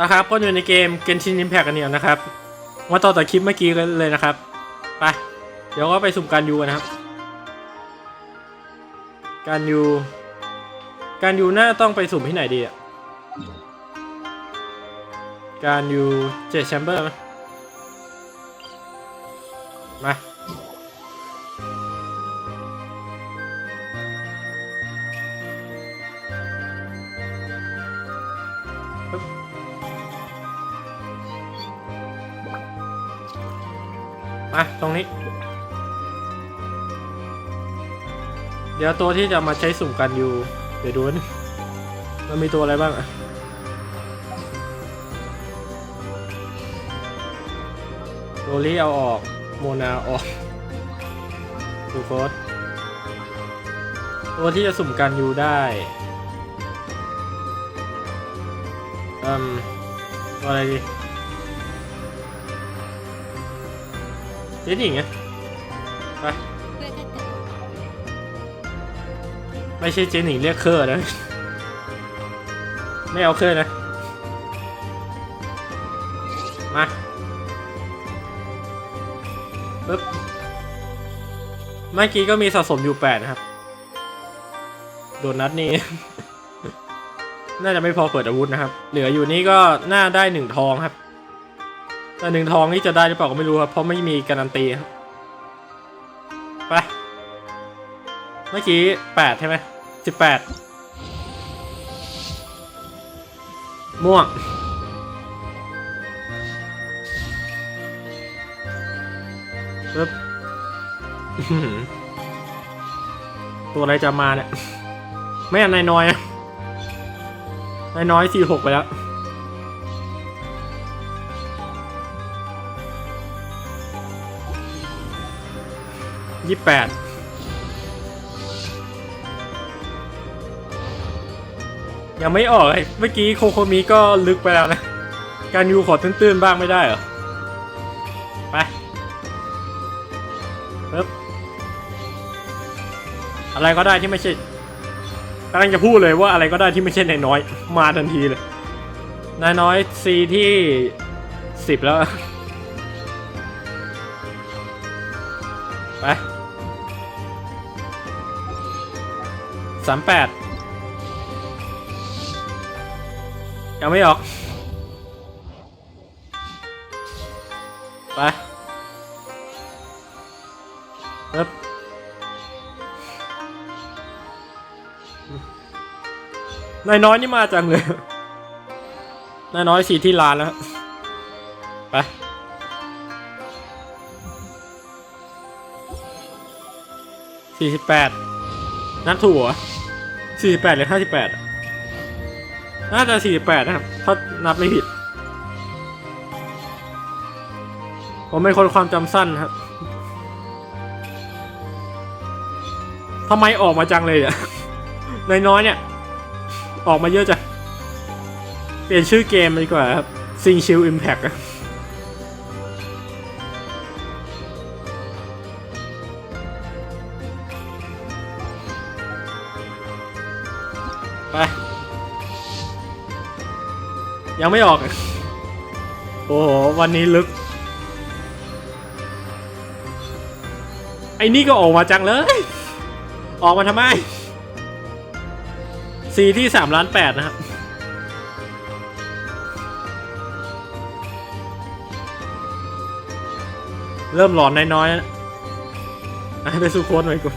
นะครับก็อยู่ในเกม Genshin Impact กันเนี่ยนะครับ มาต่อจากคลิปเมื่อกี้กันเลยนะครับ ไป เดี๋ยวก็ไปสุ่มการยูกันนะครับ การยูการยูน่าต้องไปสุ่มที่ไหนดีอะ การยูเจ็ดแชมเบอร์ไหมมา มาตรงนี้ เดี๋ยวตัวที่จะมาใช้สุ่มกันอยู่ เดี๋ยวดูนะมันมีตัวอะไรบ้างอะโรลี่เอาออก โมนาออกดูโคสตัวที่จะสุ่มกันอยู่ได้อืมตัวอะไรดี เจ๊หญิงไงไปไม่ใช่เจ๊หญิงเรียกเคอร์นะ ไม่เอาเคอร์นะ มาปึ๊บเมื่อกี้ก็มีสะสมอยู่แปดนะครับ โดนนัดนี่ น่าจะไม่พอเปิดอาวุธนะครับ เหลืออยู่นี่ก็น่าได้หนึ่งทองครับ แต่หนึ่งทองนี่จะได้หรือเปล่าก็ไม่รู้ครับเพราะไม่มีการันตีครับไปเมื่อกี้แปดใช่ไหมสิบแปดม่วงปึ๊บตัวอะไรจะมาเนี่ย ไม่อันนายน้อยนายน้อยสี่หกไปแล้ว ยี่แปดยังไม่ออกเลยเมื่อกี้โคโคมิก็ลึกไปแล้วนะ การยูขอตื้นๆบ้างไม่ได้เหรอ ไปปึ๊บอะไรก็ได้ที่ไม่ใช่กำลังจะพูดเลยว่าอะไรก็ได้ที่ไม่ใช่นายน้อย มาทันทีเลยนายน้อยซีที่สิบแล้ว ไป สามแปดยังไม่ออก ไปปึ๊บนายน้อยนี่มาจังเลยนายน้อยสีที่ร้านแล้ว ไปสี่สิบแปด นับถูกเหรอสี่สิบแปดหรือห้าสิบแปดน่าจะสี่สิบแปดนะครับ ถ้านับไม่ผิด ผมเป็นคนความจำสั้นครับทำไมออกมาจังเลยอะน้อยๆเนี่ย ออกมาเยอะจัง เปลี่ยนชื่อเกมดีกว่าครับ Sing Chill Impact อะ ยังไม่ออก โอ้โห วันนี้ลึก ไอ้นี่ก็ออกมาจังเลย ออกมาทำไมสีที่สามล้านแปดนะครับ เริ่มหลอนน้อยๆแล้ไปสู้โค้ดหน่อยกู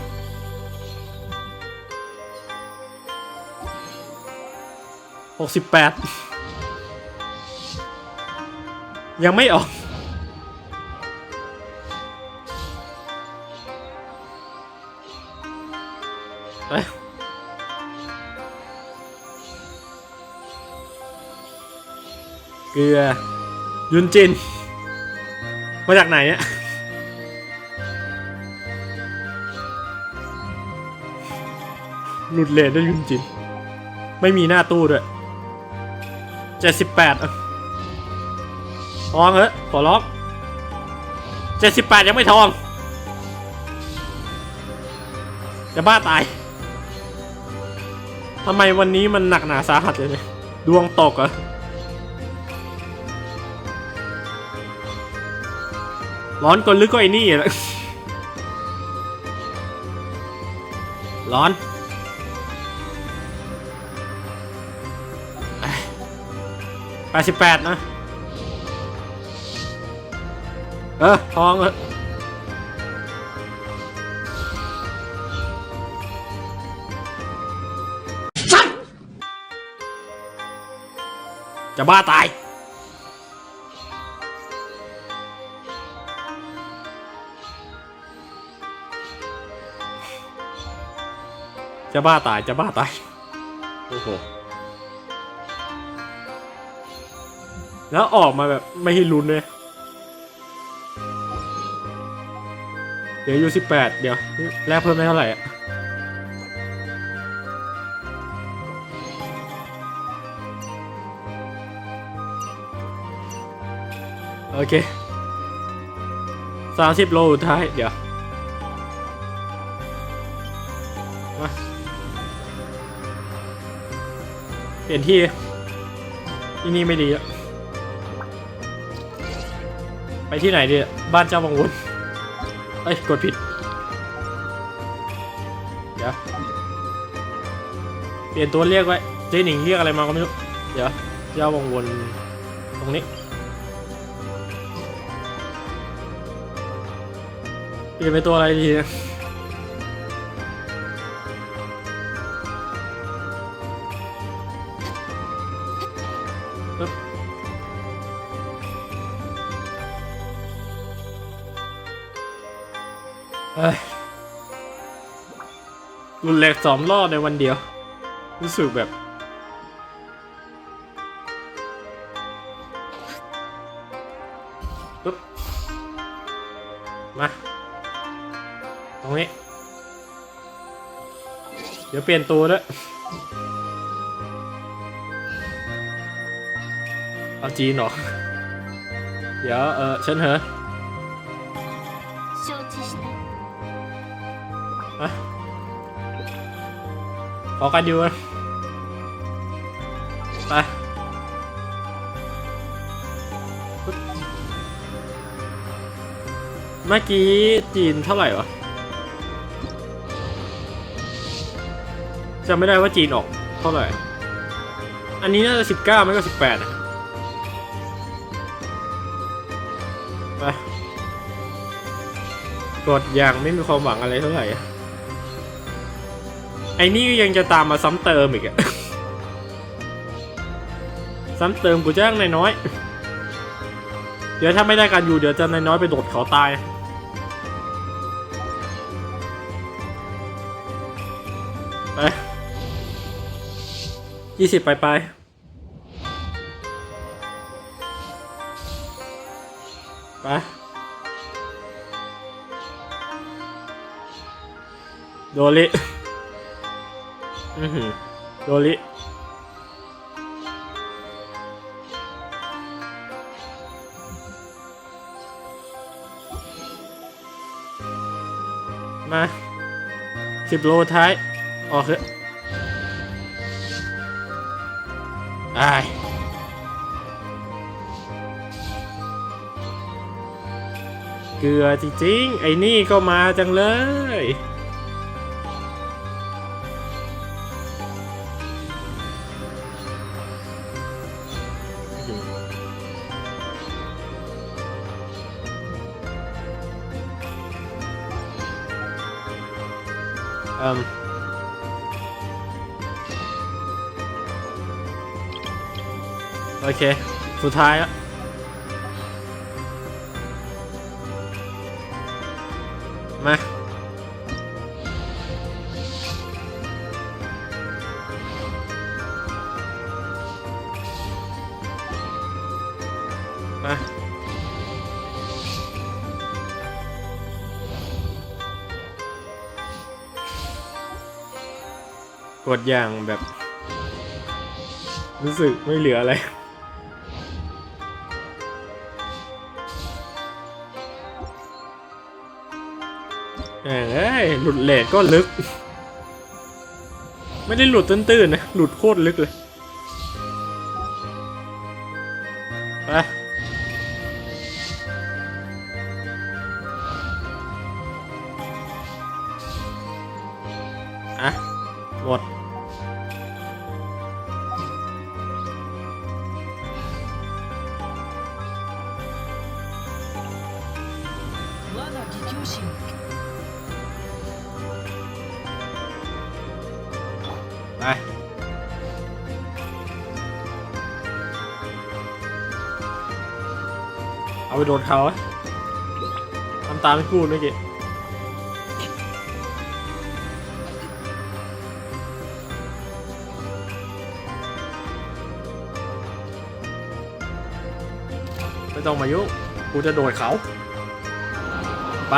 หกสิบแปด ยังไม่ออก เกลือ ยุนจิน มาจากไหนเนี่ยหลุดเลนด้วยยุนจิน ไม่มีหน้าตู้ด้วยเจ็ดสิบแปด ทองเหรอขอร้องเจ็ดสิบแปดยังไม่ทอง จะบ้าตายทำไมวันนี้มันหนักหนาสาหัสเลยเนี่ย ดวงตกอะร้อนก็ลึกก็ไอ้นี่แหละร้อนแปดสิบแปดนะ เออทองเออจะบ้าตาย จะบ้าตาย จะบ้าตาย โอ้โห แล้วออกมาแบบไม่ให้ลุ้นเลย เดี๋ยวอายู่สิบแปดเดี๋ยวแลกเพิ่มได้เท่าไหร่อะโอเคสามสิบโลสุดท้าย เดี๋ยวมาเปลี่ยนที่ที่นี่ไม่ดีอะไปที่ไหนดี บ้านเจ้าวังวน เอ้ย กดผิด เดี๋ยว เปลี่ยนตัวเรียกไว้ เจหนิงเรียกอะไรมาก็ไม่รู้ เดี๋ยวเจ้าวงวนตรงนี้ เปลี่ยนเป็นตัวอะไรดีนะปึ๊บ รุนแรงสองรอบในวันเดียว รู้สึกแบบ ปึ๊บ มา ตรงนี้ เดี๋ยวเปลี่ยนตัวด้วย เอาจีนหรอ เดี๋ยว เออฉันเหรอ ขอกันอยู่นะไปเมื่อกี้จีนเท่าไหร่วะจำไม่ได้ว่าจีนออกเท่าไหร่ อันนี้น่าจะสิบเก้าไม่ก็สิบแปดนะไปกดอย่างไม่มีความหวังอะไรเท่าไหร่ ไอ้นี่ก็ยังจะตามมาซ้ำเติมอีกอะซ้ำเติมกูจ้างนายน้อย เดี๋ยวถ้าไม่ได้การอยู่เดี๋ยวจะนายน้อยไปโดดเขาตาย ไปยี่สิบไปไปไปโดริ อือหือโดริมาสิบโลท้าย ออกเถอะไอ้เกลือจริงๆ ไอ้นี่ก็มาจังเลย เอ่มโอเคสุดท้ายแล้วมา มา กดอย่างแบบ รู้สึกไม่เหลืออะไรเอ้ยหลุดเลดก็ลึก ไม่ได้หลุดตื้นๆนะ หลุดโคตรลึกเลยไปอะ หมด ไป เอาไปโดนเขาทำตามไม่พูดเมื่อกี้ ต้องมายุ่งกูจะโดดเขา ไป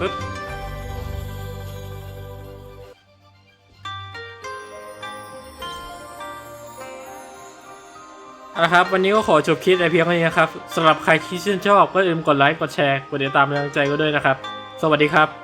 ปึ๊บนะครับ วันนี้ก็ขอจบคลิปในเพียงเท่านี้นะครับสำหรับใครที่ชื่นชอบก็อย่าลืมกดไลค์ กดแชร์ กดติดตามกำลังใจก็ด้วยนะครับ สวัสดีครับ